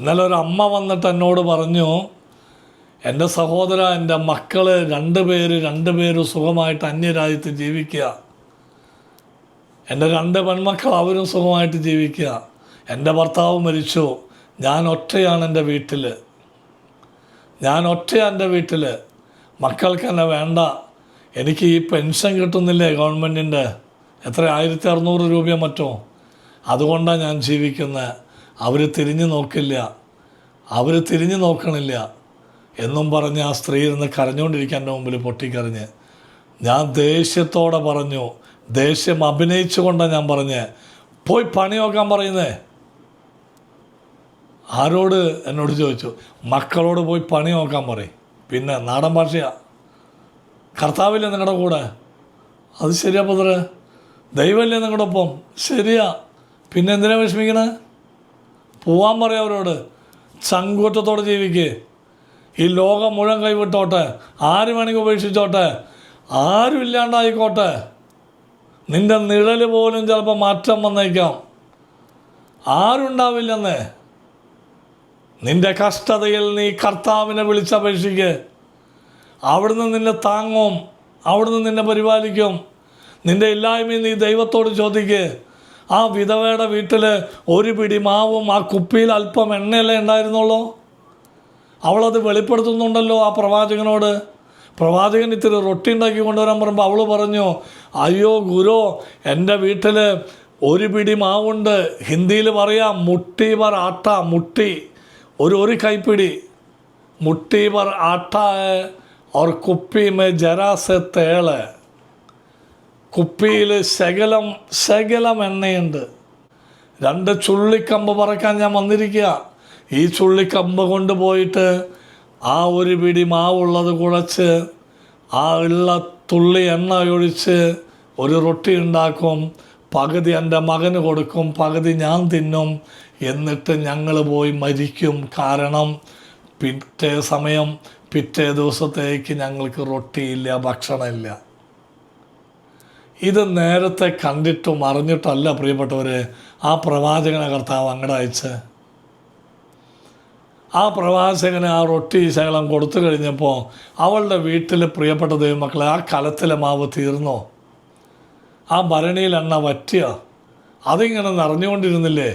ഇന്നലെ ഒരു അമ്മ വന്നിട്ട് എന്നോട് പറഞ്ഞു എന്റെ സഹോദര എന്റെ മക്കൾ രണ്ട് പേര് രണ്ട് പേര് സുഖമായിട്ട് അന്യരാജ്യത്ത് ജീവിക്കുക. എന്റെ രണ്ട് പെൺമക്കൾ അവരും സുഖമായിട്ട് ജീവിക്കുക. എന്റെ ഭർത്താവ് മരിച്ചു. ഞാൻ ഒറ്റയാണ് എന്റെ വീട്ടിൽ ഞാൻ ഒറ്റയാണ് എന്റെ വീട്ടിൽ മക്കൾക്ക് എന്നെ വേണ്ട. എനിക്ക് ഈ പെൻഷൻ കിട്ടുന്നില്ലേ ഗവൺമെന്റിന്റെ എത്ര ആയിരത്തി അറുന്നൂറ് രൂപയോ മറ്റോ? അതുകൊണ്ടാണ് ഞാൻ ജീവിക്കുന്നത് അവർ തിരിഞ്ഞു നോക്കില്ല. അവർ തിരിഞ്ഞു നോക്കണില്ല. എന്നും പറഞ്ഞ് ആ സ്ത്രീ ഇരുന്ന് കരഞ്ഞുകൊണ്ടിരിക്കാൻ എന്റെ മുമ്പിൽ പൊട്ടിക്കരഞ്ഞ്. ഞാൻ ദേഷ്യത്തോടെ പറഞ്ഞു ദേഷ്യം അഭിനയിച്ചുകൊണ്ടാണ് ഞാൻ പറഞ്ഞ് പോയി പണി നോക്കാൻ പറയുന്നേ. ആരോട് എന്നോട് ചോദിച്ചു മക്കളോട് പോയി പണി നോക്കാൻ പറയും. പിന്നെ നാടൻ ഭാഷയാ. കർത്താവില്ലേ നിങ്ങളുടെ കൂടെ? അത് ശരിയാ പുത്രേ ദൈവമല്ലേ നിങ്ങളുടെ ഒപ്പം? ശരിയാ. പിന്നെ എന്തിനാ വിഷമിക്കണേ? പോവാൻ പറയാവരോട് ചങ്കൂറ്റത്തോടെ ജീവിക്ക്. ഈ ലോകം മുഴുവൻ കൈവിട്ടോട്ടെ. ആര് വേണമെങ്കിൽ ഉപേക്ഷിച്ചോട്ടെ. ആരും ഇല്ലാണ്ടായിക്കോട്ടെ. നിന്റെ നിഴൽ പോലും ചിലപ്പോൾ മാറ്റം വന്നേക്കാം. ആരുണ്ടാവില്ലെന്നേ നിന്റെ കഷ്ടതയിൽ നീ കർത്താവിനെ വിളിച്ചപേക്ഷിക്ക്. അവിടുന്ന് നിന്നെ താങ്ങും. അവിടുന്ന് നിന്നെ പരിപാലിക്കും. നിന്റെ ഇല്ലായ്മയും നീ ദൈവത്തോട് ചോദിക്ക്. ആ വിധവയുടെ വീട്ടിൽ ഒരു പിടി മാവും ആ കുപ്പിയിൽ അല്പം എണ്ണയല്ലേ ഉണ്ടായിരുന്നുള്ളൂ അവളത് വെളിപ്പെടുത്തുന്നുണ്ടല്ലോ ആ പ്രവാചകനോട് പ്രവാചകൻ ഇത്തിരി റൊട്ടി ഉണ്ടാക്കി കൊണ്ടുവരാൻ പറയുമ്പോൾ അവൾ പറഞ്ഞു അയ്യോ ഗുരു എൻ്റെ വീട്ടിൽ ഒരു പിടി മാവുണ്ട് ഹിന്ദിയിൽ പറയാം മുട്ടി പർ ആട്ട മുട്ടി ഒരു ഒരു കൈപ്പിടി മുട്ടി പർ ആട്ട है और കുപ്പി മേ ജരാ സെ തേള് കുപ്പിയിൽ ശകലം ശകലം എണ്ണയുണ്ട്. രണ്ട് ചുള്ളിക്കമ്പ് പറക്കാൻ ഞാൻ വന്നിരിക്കുക. ഈ ചുള്ളിക്കമ്പ് കൊണ്ടുപോയിട്ട് ആ ഒരു പിടി മാവുള്ളത് കുഴച്ച് ആ ഉള്ള തുള്ളി എണ്ണ ഒഴിച്ച് ഒരു റൊട്ടി ഉണ്ടാക്കും. പകുതി എന്റെ മകന് കൊടുക്കും പകുതി ഞാൻ തിന്നും. എന്നിട്ട് ഞങ്ങൾ പോയി മരിക്കും. കാരണം പിറ്റേ സമയം പിറ്റേ ദിവസത്തേക്ക് ഞങ്ങൾക്ക് റൊട്ടിയില്ല ഭക്ഷണമില്ല. ഇത് നേരത്തെ കണ്ടിട്ടും അറിഞ്ഞിട്ടല്ല പ്രിയപ്പെട്ടവർ ആ പ്രവാചകനെ കർത്താവ് അങ്ങടെ അയച്ച്. ആ പ്രവാചകന് ആ റൊട്ടി ശകലം കൊടുത്തു കഴിഞ്ഞപ്പോൾ അവളുടെ വീട്ടിൽ പ്രിയപ്പെട്ട ദൈവമക്കളെ ആ കലത്തിലെ മാവ് തീർന്നോ? ആ ഭരണിയിൽ എണ്ണ വറ്റിയ? അതിങ്ങനെ നിറഞ്ഞുകൊണ്ടിരുന്നില്ലേ?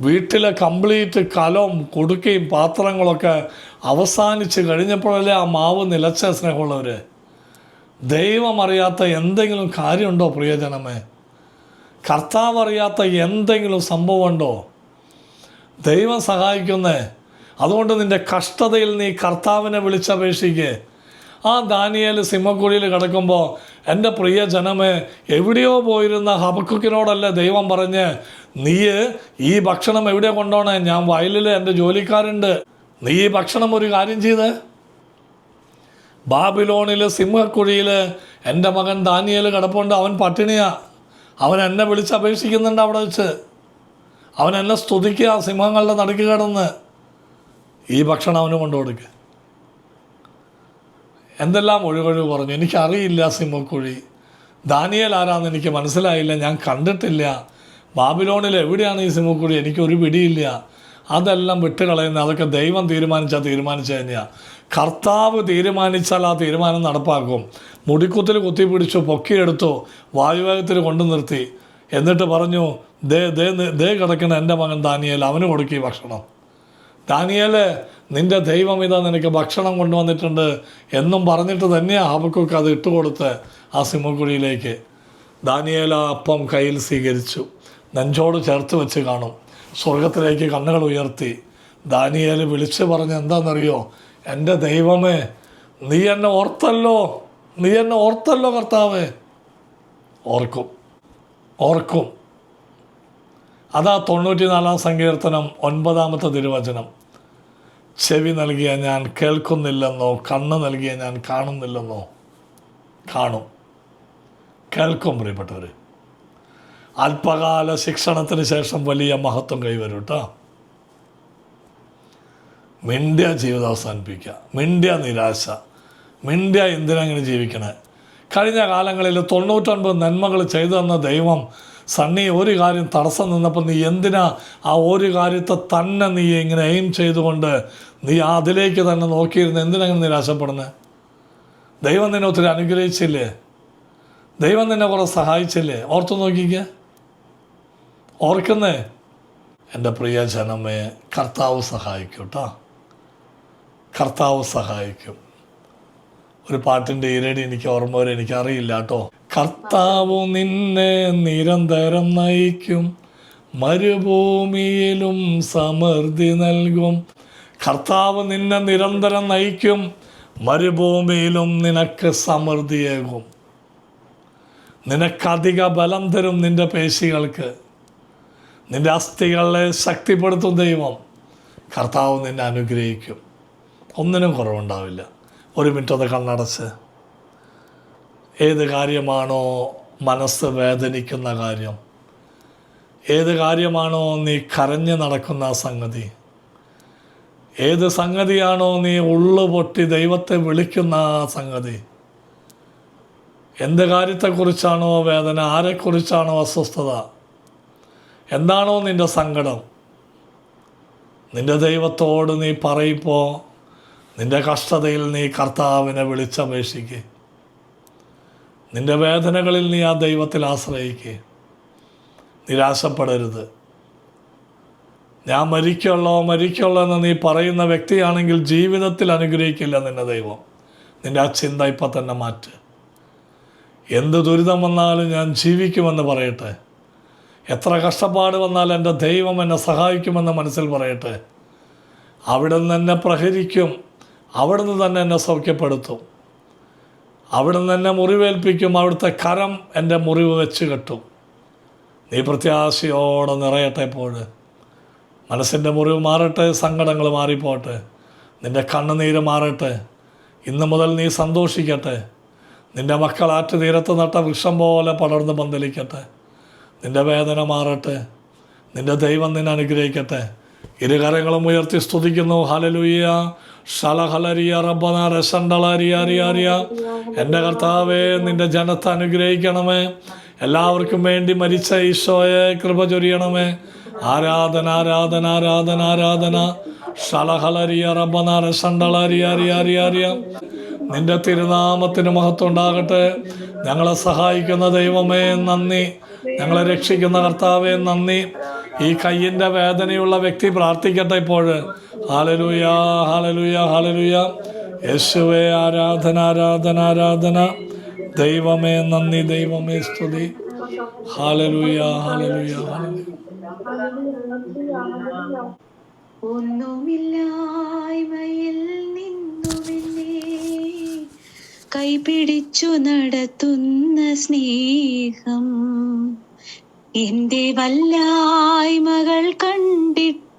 വീട്ടിലെ കംപ്ലീറ്റ് കലവും കുടുക്കയും പാത്രങ്ങളൊക്കെ അവസാനിച്ച് കഴിഞ്ഞപ്പോഴല്ലേ ആ മാവ് നിലച്ച സ്നേഹമുള്ളവർ ദൈവം അറിയാത്ത എന്തെങ്കിലും കാര്യമുണ്ടോ പ്രിയജനമേ? കർത്താവ് അറിയാത്ത എന്തെങ്കിലും സംഭവമുണ്ടോ? ദൈവം സഹായിക്കുന്നേ അതുകൊണ്ട് നിന്റെ കഷ്ടതയിൽ നീ കർത്താവിനെ വിളിച്ചപേക്ഷിക്ക്. ആ ദാനിയേൽ സിംഹക്കുഴിയിൽ കിടക്കുമ്പോൾ എന്റെ പ്രിയ ജനമേ എവിടെയോ പോയിരുന്ന ഹബക്കുക്കിനോടല്ലേ ദൈവം പറഞ്ഞ് നീ ഈ ഭക്ഷണം എവിടെ കൊണ്ടോണേ ഞാൻ വയലിൽ എന്റെ ജോലിക്കാരുണ്ട്. നീ ഈ ഭക്ഷണം ഒരു കാര്യം ചെയ്ത്. ബാബിലോണിൽ സിംഹക്കുഴിയിൽ എന്റെ മകൻ ദാനിയൽ കിടപ്പുണ്ട്. അവൻ പട്ടിണിയാണ് അവൻ എന്നെ വിളിച്ച് അപേക്ഷിക്കുന്നുണ്ട് അവിടെ വെച്ച്. അവൻ എന്നെ സ്തുതിക്കുക സിംഹങ്ങളുടെ നടുക്ക് കിടന്ന്. ഈ ഭക്ഷണം അവന് കൊണ്ടു കൊടുക്കുക എന്തെല്ലാം ഒഴുകൊഴു പറഞ്ഞു. എനിക്കറിയില്ല സിംഹക്കുഴി. ദാനിയൽ ആരാന്ന് എനിക്ക് മനസ്സിലായില്ല. ഞാൻ കണ്ടിട്ടില്ല. ബാബിലോണിൽ എവിടെയാണ് ഈ സിംഹക്കുഴി? എനിക്കൊരു പിടിയില്ല. അതെല്ലാം വിട്ടുകളയുന്ന അതൊക്കെ ദൈവം തീരുമാനിച്ചാൽ തീരുമാനിച്ചു കഴിഞ്ഞാൽ കർത്താവ് തീരുമാനിച്ചാൽ ആ തീരുമാനം നടപ്പാക്കും. മുടിക്കുത്തിൽ കുത്തിപ്പിടിച്ചു പൊക്കിയെടുത്തു വായുവേഗത്തിൽ കൊണ്ടു നിർത്തി. എന്നിട്ട് പറഞ്ഞു ദേ ദേ ദേ കിടക്കുന്ന എന്റെ മകൻ ദാനിയേൽ അവന് കൊടുക്കി ഭക്ഷണം. ദാനിയേൽ നിന്റെ ദൈവം ഇതാ നിനക്ക് ഭക്ഷണം കൊണ്ടുവന്നിട്ടുണ്ട് എന്നും പറഞ്ഞിട്ട് തന്നെയാണ് ഹബക്കൊക്കെ അത് ഇട്ടുകൊടുത്ത് ആ സിംഹക്കുഴിയിലേക്ക്. ദാനിയേൽ ആ അപ്പം കയ്യിൽ സ്വീകരിച്ചു. നെഞ്ചോട് ചേർത്ത് വെച്ച് കാണും. സ്വർഗത്തിലേക്ക് കണ്ണുകൾ ഉയർത്തി. ദാനിയേൽ വിളിച്ച് പറഞ്ഞ് എന്താണെന്നറിയോ എന്റെ ദൈവമേ നീ എന്നെ ഓർത്തല്ലോ. നീ എന്നെ ഓർത്തല്ലോ കർത്താവേ. ഓർക്കും. ഓർക്കും. അതാ തൊണ്ണൂറ്റിനാലാം സങ്കീർത്തനം ഒൻപതാമത്തെ തിരുവചനം. ചെവി നൽകിയ ഞാൻ കേൾക്കുന്നില്ലെന്നോ കണ്ണ് നൽകിയ ഞാൻ കാണുന്നില്ലെന്നോ കാണും. കേൾക്കും പ്രിയപ്പെട്ടവർ അല്പകാല ശിക്ഷണത്തിന് ശേഷം വലിയ മഹത്വം കൈവരും കേട്ടോ മിണ്ടിയ ജീവിതം അവസാനിപ്പിക്കുക. മിണ്ടിയ നിരാശ. മിണ്ടിയ എന്തിനങ്ങനെ ജീവിക്കണേ? കഴിഞ്ഞ കാലങ്ങളിൽ തൊണ്ണൂറ്റൊൻപത് നന്മകൾ ചെയ്തു തന്ന ദൈവം സണ്ണി ഒരു കാര്യം തടസ്സം നിന്നപ്പോൾ നീ എന്തിനാ ആ ഒരു കാര്യത്തെ തന്നെ നീ ഇങ്ങനെ എയിം ചെയ്തുകൊണ്ട് നീ അതിലേക്ക് തന്നെ നോക്കിയിരുന്ന് എന്തിനങ്ങനെ നിരാശപ്പെടുന്നത് ദൈവം നിന്നെ ഒത്തിരി അനുഗ്രഹിച്ചില്ലേ? ദൈവം നിന്നെ കുറെ സഹായിച്ചില്ലേ? ഓർത്തു നോക്കിക്കേ. ഓർക്കുന്നേ? എന്റെ പ്രിയ ജനമേ കർത്താവ് സഹായിക്കും കേട്ടോ കർത്താവ് സഹായിക്കും. ഒരു പാട്ടിന്റെ ഇരടി എനിക്ക് ഓർമ്മ വരെ എനിക്കറിയില്ല കേട്ടോ. കർത്താവ് നിന്നെ നിരന്തരം നയിക്കും മരുഭൂമിയിലും സമൃദ്ധി നൽകും. കർത്താവ് നിന്നെ നിരന്തരം നയിക്കും മരുഭൂമിയിലും നിനക്ക് സമൃദ്ധിയേകും. നിനക്കധിക ബലം തരും നിന്റെ പേശികൾക്ക്. നിന്റെ അസ്ഥികളെ ശക്തിപ്പെടുത്തും ദൈവം. കർത്താവ് നിന്നെ അനുഗ്രഹിക്കും. ഒന്നിനും കുറവുണ്ടാവില്ല. ഒരു മിനിറ്റ് ഒന്ന് കണ്ണടച്ച് ഏത് കാര്യമാണോ മനസ്സ് വേദനിക്കുന്ന കാര്യം ഏത് കാര്യമാണോ നീ കരഞ്ഞു നടക്കുന്ന സംഗതി ഏത് സംഗതിയാണോ നീ ഉള്ളു പൊട്ടി ദൈവത്തെ വിളിക്കുന്ന സംഗതി എന്ത് കാര്യത്തെക്കുറിച്ചാണോ വേദന ആരെക്കുറിച്ചാണോ അസ്വസ്ഥത എന്താണോ നിന്റെ സങ്കടം നിന്റെ ദൈവത്തോട് നീ പറയുമ്പോൾ നിന്റെ കഷ്ടതയിൽ നീ കർത്താവിനെ വിളിച്ചപേക്ഷിക്കുക നിന്റെ വേദനകളിൽ നീ ആ ദൈവത്തിൽ ആശ്രയിക്കുക നിരാശപ്പെടരുത്. ഞാൻ മരിക്കുള്ളോ മരിക്കുള്ളോ എന്ന് നീ പറയുന്ന വ്യക്തിയാണെങ്കിൽ ജീവിതത്തിൽ അനുഗ്രഹിക്കില്ല നിന്നെ ദൈവം. നിന്റെ ആ ചിന്ത ഇപ്പം തന്നെ മാറ്റ്. എന്ത് ദുരിതം വന്നാലും ഞാൻ ജീവിക്കുമെന്ന് പറയട്ടെ. എത്ര കഷ്ടപ്പാട് വന്നാലും എന്റെ ദൈവം എന്നെ സഹായിക്കുമെന്ന് മനസ്സിൽ പറയട്ടെ. അവിടെ നിന്ന് എന്നെ പ്രഹരിക്കും. അവിടെ നിന്ന് തന്നെ എന്നെ സൗഖ്യപ്പെടുത്തും. അവിടെ നിന്ന് എന്നെ മുറിവേൽപ്പിക്കും. അവിടുത്തെ കരം എന്റെ മുറിവ് വെച്ച് കെട്ടും. നീ പ്രത്യാശയോടെ നിറയട്ടെ ഇപ്പോൾ മനസ്സിന്റെ മുറിവ് മാറട്ടെ സങ്കടങ്ങൾ മാറിപ്പോട്ടെ. നിന്റെ കണ്ണുനീര് മാറട്ടെ. ഇന്ന് മുതൽ നീ സന്തോഷിക്കട്ടെ. നിന്റെ മക്കൾ ആറ്റു തീരത്ത് നട്ട വൃക്ഷം പോലെ പടർന്ന് പന്തലിക്കട്ടെ. നിന്റെ വേദന മാറട്ടെ. നിന്റെ ദൈവം നിന്നെ അനുഗ്രഹിക്കട്ടെ. ഇരുകരങ്ങളും ഉയർത്തി സ്തുതിക്കുന്നു. ഹലലുയ്യ ഷലഹലരിയ എന്റെ കർത്താവേ നിന്റെ ജനത്തെ അനുഗ്രഹിക്കണമേ. എല്ലാവർക്കും വേണ്ടി മരിച്ച ഈശോയെ കൃപ ചൊരിയണമേ. ആരാധന ആരാധന ആരാധന ആരാധന. ഷലഹലരിയ റബ്ബന നിന്റെ തിരുനാമത്തിന് മഹത്വം ഉണ്ടാകട്ടെ. ഞങ്ങളെ സഹായിക്കുന്ന ദൈവമേ നന്ദി. ഞങ്ങളെ രക്ഷിക്കുന്ന കർത്താവേ നന്ദി. ഈ കയ്യിന്റെ വേദനയുള്ള വ്യക്തി പ്രാർത്ഥിക്കട്ടെ ഇപ്പോൾ ഹാലലുയ ഹാലലുയ ഹാലലുയ യേശുവേ ആരാധന ആരാധന ആരാധന. ദൈവമേ നന്ദി ദൈവമേ സ്തുതി. ഹാലലുയ ഹാലലുയ ഒന്നുമില്ലായ്മയിൽ നിന്നുമെന്നെ കൈപിടിച്ചു നടത്തുന്ന സ്നേഹം. എന്റെ വല്ലായ്മകൾ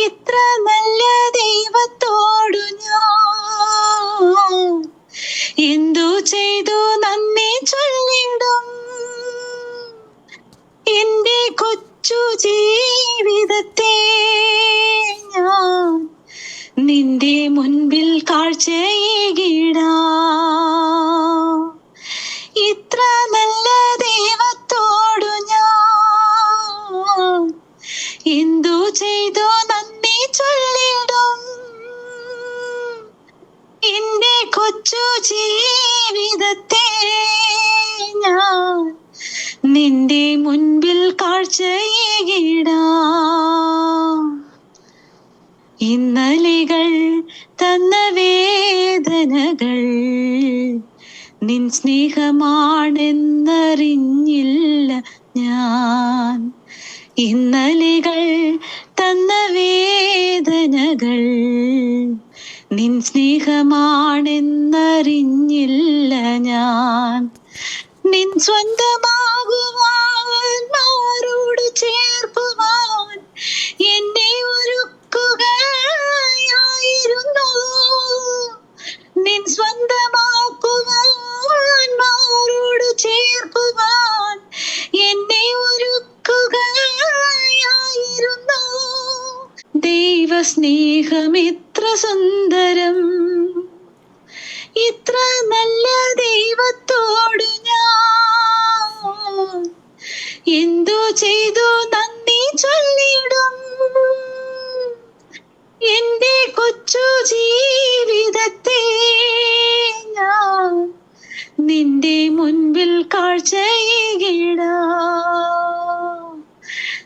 ഇത്ര നല്ല ദൈവത്തോടു കൊച്ചു ജീവിതത്തെ ഞാൻ. നിന്റെ മുൻപിൽ കാഴ്ചയിടാം ഇന്നലികൾ തന്ന വേദനകൾ നിൻ സ്നേഹമാണെന്നറിഞ്ഞില്ല ഞാൻ. ഇന്നലെകൾ സ്നേഹമാണെന്നറിഞ്ഞില്ല ഞാൻ. നിൻ സ്വന്തമാകുവാൻ ചേർപ്പുവാൻ എന്നെ ഒരുക്കുകയായിരുന്നു. നിൻ സ്വന്തമാക്കുവാൻ ചേർപ്പുവാൻ എന്നെ ഒരുക്കുകയായിരുന്നു. ദൈവസ്നേഹമെത്തി സുന്ദരം. ഇത്ര നല്ല ദൈവത്തോട് ഞാൻ എന്തു ചെയ്തു നന്ദി ചൊല്ലിടും? എന്റെ കൊച്ചു ജീവിതത്തെ ഞാൻ നിന്റെ മുൻപിൽ കാഴ്ചയിടാം.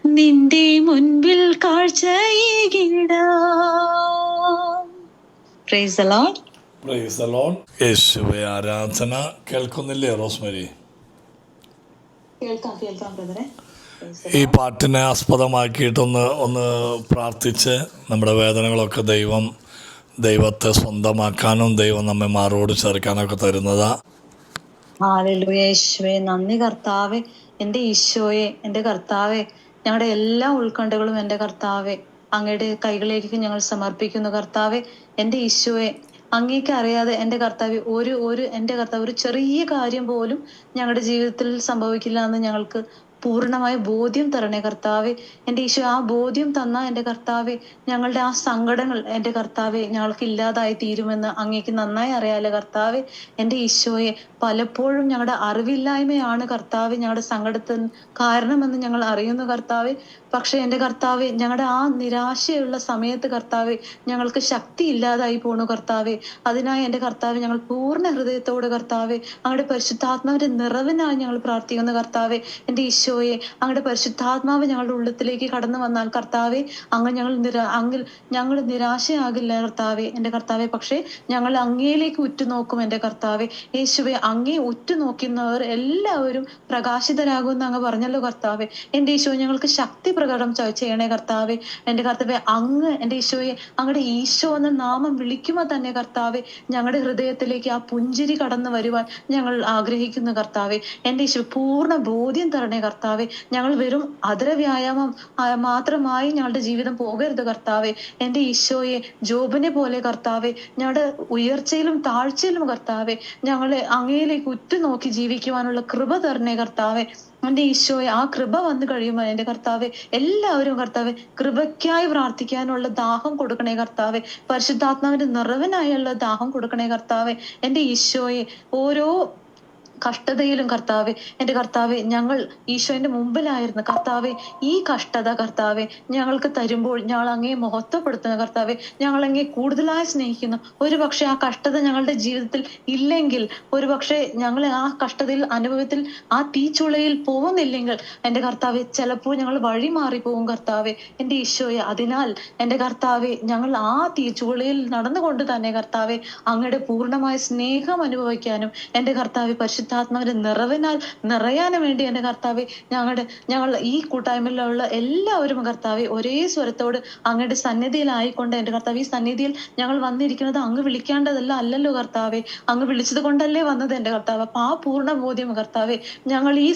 നിന്റെ മുൻപിൽ കാഴ്ചയിടാം. യേശുവെ ആരാധന കേൾക്കുന്നില്ലേ റോസ്മരി? ഈ പാട്ടിനെ ആസ്പദമാക്കിയിട്ടൊന്ന് ഒന്ന് പ്രാർത്ഥിച്ച് നമ്മുടെ വേദനകളൊക്കെ ദൈവം ദൈവത്തെ സ്വന്തമാക്കാനും ദൈവം നമ്മെ മാറോട് ചേർക്കാനൊക്കെ തരുന്നതാ. യേശുവേ. നന്ദി കർത്താവെ. എന്റെ ഈശോയെ എന്റെ കർത്താവെ. ഞങ്ങളുടെ എല്ലാ ഉത്കണ്ഠകളും എന്റെ കർത്താവെ. അങ്ങയുടെ കൈകളിലേക്ക് ഞങ്ങൾ സമർപ്പിക്കുന്നു കർത്താവെ. എന്റെ ഈശോയെ അങ്ങേക്ക് അറിയാതെ എന്റെ കർത്താവ് ഒരു ഒരു എന്റെ കർത്താവ് ഒരു ചെറിയ കാര്യം പോലും ഞങ്ങളുടെ ജീവിതത്തിൽ സംഭവിക്കില്ല എന്ന് ഞങ്ങൾക്ക് പൂർണമായ ബോധ്യം തരണേ കർത്താവെ. എന്റെ ഈശോ ആ ബോധ്യം തന്ന എന്റെ കർത്താവെ ഞങ്ങളുടെ ആ സങ്കടങ്ങൾ എന്റെ കർത്താവെ ഞങ്ങൾക്ക് ഇല്ലാതായി തീരുമെന്ന് അങ്ങേക്ക് നന്നായി അറിയാലോ കർത്താവെ. എന്റെ ഈശോയെ പലപ്പോഴും ഞങ്ങളുടെ അറിവില്ലായ്മയാണ് കർത്താവ് ഞങ്ങളുടെ സങ്കടത്തിന് കാരണമെന്ന് ഞങ്ങൾ അറിയുന്നു കർത്താവെ. പക്ഷെ എന്റെ കർത്താവെ ഞങ്ങളുടെ ആ നിരാശയുള്ള സമയത്ത് കർത്താവെ ഞങ്ങൾക്ക് ശക്തി ഇല്ലാതായി പോണു കർത്താവെ. അതിനായി എന്റെ കർത്താവ് ഞങ്ങൾ പൂർണ ഹൃദയത്തോട് കർത്താവെ അങ്ങയുടെ പരിശുദ്ധാത്മാവിന്റെ നിറവിനായി ഞങ്ങൾ പ്രാർത്ഥിക്കുന്നു കർത്താവെ. എന്റെ ഈശോയെ അങ്ങയുടെ പരിശുദ്ധാത്മാവ് ഞങ്ങളുടെ ഉള്ളത്തിലേക്ക് കടന്നു വന്നാൽ കർത്താവെ അങ്ങ് ഞങ്ങൾ അങ്ങിൽ ഞങ്ങൾ നിരാശയാകില്ല കർത്താവെ. എന്റെ കർത്താവെ പക്ഷേ ഞങ്ങൾ അങ്ങയിലേക്ക് ഉറ്റുനോക്കും എന്റെ കർത്താവെ. യേശുവെ അങ്ങേ ഉറ്റുനോക്കുന്നവർ എല്ലാവരും പ്രകാശിതരാകുമെന്ന് അങ്ങ് പറഞ്ഞല്ലോ കർത്താവെ. എന്റെ ഈശോ ഞങ്ങൾക്ക് ശക്തി പ്രകടനം ചെയ്യണേ കർത്താവെ. എന്റെ കർത്താവെ അങ്ങ് എന്റെ ഈശോയെ അങ്ങയുടെ ഈശോ എന്ന നാമം വിളിക്കുമ്പോൾ തന്നെ കർത്താവെ ഞങ്ങളുടെ ഹൃദയത്തിലേക്ക് ആ പുഞ്ചിരി കടന്നു വരുവാൻ ഞങ്ങൾ ആഗ്രഹിക്കുന്നു കർത്താവെ. എന്റെ ഈശോ പൂർണ ബോധ്യം തരണേ കർത്താവെ. ഞങ്ങൾ വെറും അതര വ്യായാമം മാത്രമായി ഞങ്ങളുടെ ജീവിതം പോകരുത് കർത്താവെ. എന്റെ ഈശോയെ ജോബിനെ പോലെ കർത്താവെ ഞങ്ങളുടെ ഉയർച്ചയിലും താഴ്ചയിലും കർത്താവെ ഞങ്ങളെ അങ്ങയിലേക്ക് ഉറ്റുനോക്കി ജീവിക്കുവാനുള്ള കൃപ തരണേ കർത്താവെ. എന്റെ ഈശോയെ ആ കൃപ വന്നു കഴിയുമ്പോൾ എന്റെ കർത്താവെ എല്ലാവരും കർത്താവെ കൃപയ്ക്കായി പ്രാർത്ഥിക്കാനുള്ള ദാഹം കൊടുക്കണേ കർത്താവെ. പരിശുദ്ധാത്മാവിന്റെ നിറവിനായുള്ള ദാഹം കൊടുക്കണേ കർത്താവെ. എന്റെ ഈശോയെ ഓരോ കഷ്ടതയിലും കർത്താവെ എന്റെ കർത്താവെ ഞങ്ങൾ ഈശോന്റെ മുമ്പിലായിരുന്നു. കർത്താവെ ഈ കഷ്ടത കർത്താവെ ഞങ്ങൾക്ക് തരുമ്പോൾ ഞങ്ങൾ അങ്ങേ മഹത്വപ്പെടുത്തുന്ന കർത്താവെ ഞങ്ങൾ അങ്ങേ കൂടുതലായി സ്നേഹിക്കുന്നു. ഒരു പക്ഷെ ആ കഷ്ടത ഞങ്ങളുടെ ജീവിതത്തിൽ ഇല്ലെങ്കിൽ ഒരു പക്ഷെ ഞങ്ങൾ ആ കഷ്ടതയിൽ അനുഭവത്തിൽ ആ തീച്ചുളയിൽ പോകുന്നില്ലെങ്കിൽ എന്റെ കർത്താവെ ചിലപ്പോൾ ഞങ്ങൾ വഴി മാറി പോകും കർത്താവെ. എന്റെ ഈശോയെ അതിനാൽ എന്റെ കർത്താവെ ഞങ്ങൾ ആ തീച്ചുളയിൽ നടന്നുകൊണ്ട് തന്നെ കർത്താവെ അങ്ങയുടെ പൂർണമായ സ്നേഹം അനുഭവിക്കാനും എന്റെ കർത്താവെ പരിശുദ്ധാത്മാവിന്റെ നിറവിനാൽ നിറയാനും വേണ്ടി എന്റെ കർത്താവെ ഞങ്ങളുടെ ഞങ്ങൾ ഈ കൂട്ടായ്മയിലുള്ള എല്ലാവരും കർത്താവെ ഒരേ സ്വരത്തോട് അങ്ങയുടെ സന്നിധിയിലായിക്കൊണ്ട് എന്റെ കർത്താവ് ഈ സന്നിധിയിൽ ഞങ്ങൾ വന്നിരിക്കുന്നത് അങ്ങ് വിളിക്കേണ്ടതല്ല അല്ലല്ലോ കർത്താവെ അങ്ങ് വിളിച്ചത് കൊണ്ടല്ലേ വന്നത് എന്റെ കർത്താവ് അപ്പൊ ആ പൂർണ ബോധ്യം കർത്താവെ ഞങ്ങൾ ഈ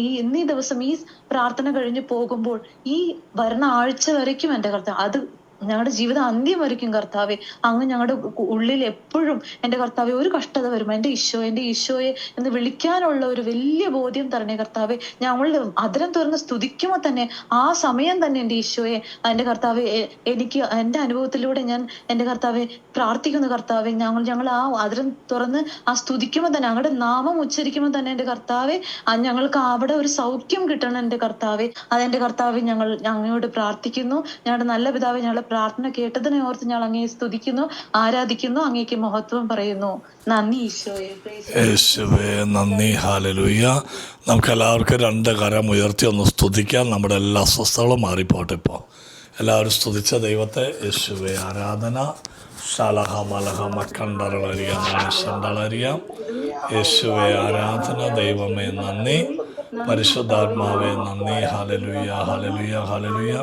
ഈ ഇന്നീ ദിവസം ഈ പ്രാർത്ഥന കഴിഞ്ഞ് പോകുമ്പോൾ ഈ വരുന്ന ആഴ്ച വരയ്ക്കും എന്റെ കർത്താവ് അത് ഞങ്ങളുടെ ജീവിതം അന്ത്യം വരയ്ക്കും കർത്താവെ. അങ്ങ് ഞങ്ങളുടെ ഉള്ളിൽ എപ്പോഴും എന്റെ കർത്താവെ ഒരു കഷ്ടത വരും എന്റെ ഈശോ എന്റെ ഈശോയെ എന്ന് വിളിക്കാനുള്ള ഒരു വലിയ ബോധ്യം തരണേ കർത്താവെ. ഞങ്ങൾ അതിരം തുറന്ന് സ്തുതിക്കുമ്പോൾ തന്നെ ആ സമയം തന്നെ എന്റെ ഈശോയെ എന്റെ കർത്താവെ എനിക്ക് എന്റെ അനുഭവത്തിലൂടെ ഞാൻ എന്റെ കർത്താവെ പ്രാർത്ഥിക്കുന്നു കർത്താവെ. ഞങ്ങൾ ഞങ്ങൾ ആ അതിരം തുറന്ന് ആ സ്തുതിക്കുമ്പോൾ തന്നെ ഞങ്ങളുടെ നാമം ഉച്ചരിക്കുമ്പോൾ തന്നെ എന്റെ കർത്താവെ ഞങ്ങൾക്ക് അവിടെ ഒരു സൗഖ്യം കിട്ടണം എന്റെ കർത്താവെ. അതെന്റെ കർത്താവെ ഞങ്ങൾ ഞങ്ങളോട് പ്രാർത്ഥിക്കുന്നു. ഞങ്ങളുടെ നല്ല പിതാവെ ഞങ്ങളുടെ പ്രാർത്ഥന കേട്ടതിനെ ഓർത്ത് ഞങ്ങൾ അങ്ങേ സ്തുതിക്കുന്നു ആരാധിക്കുന്നു അങ്ങേക്ക് മഹത്വം പറയുന്നു. നന്ദി ഈശോയെ. യേശുവേ നന്ദി ഹാലലുയ്യ നമുക്ക് എല്ലാവർക്കും രണ്ട് കരം ഉയർത്തി ഒന്ന് സ്തുതിക്കാം. നമ്മുടെ എല്ലാ അസ്വസ്ഥകളും മാറിപ്പോട്ടെ ഇപ്പോൾ എല്ലാവരും സ്തുതിച്ച ദൈവത്തെ യേശുവെ ആരാധന. ശലഹ മലഹ മക്കണ്ടറിയാം മനുഷ്യണ്ടറിയാം യേശുവേ ആരാധന ദൈവമേ നന്ദി. പരിശുദ്ധാത്മാവേ നന്ദി. ഹലലുയ ഹലലുയ ഹാലലുയ്യ